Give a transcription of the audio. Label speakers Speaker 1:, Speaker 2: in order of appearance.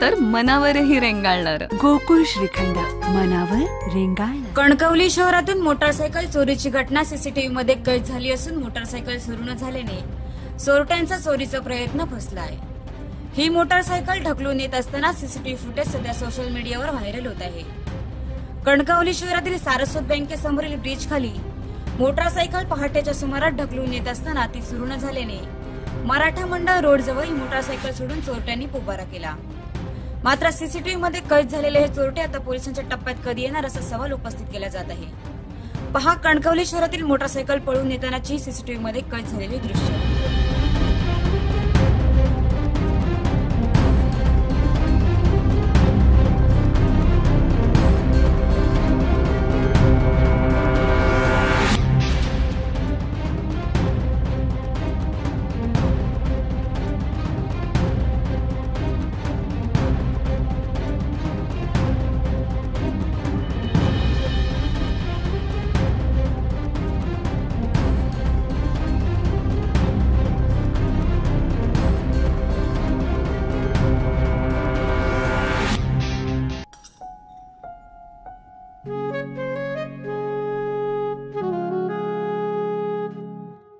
Speaker 1: तर मनावरही रेंगाळणार.
Speaker 2: गोकुळ श्रीखंड मनावर रेंगाळ
Speaker 3: कणकवली शहरातून मोटारसायकल चोरीची घटना सीसीटीव्ही मध्ये कैद झाली असून मोटारसायकल सुरू न झाल्याने चोरट्यांचा चोरीचा प्रयत्न फसला आहे ही मोटारसायकल ढकलून येत असताना सीसीटीव्ही फुटेज सध्या सोशल मीडियावर व्हायरल होत आहे. कणकवली शहरातील सारस्वत बँकेसमोरील ब्रिज खाली मोटारसायकल पहाटेच्या सुमारास ढकलून येत असताना ती सुरू न झाल्याने मराठा मंडळ रोड जवळ ही मोटारसायकल सोडून चोरट्यांनी पोबारा केला. मात्र सीसीटीव्ही मध्ये कैद झालेले हे चोरटे आता पोलिसांच्या टप्प्यात कधी येणार असा सवाल उपस्थित केला जात आहे. पहा कणकवली शहरातील मोटारसायकल पळून येतानाची सीसीटीव्ही मध्ये कैद झालेली दृश्य.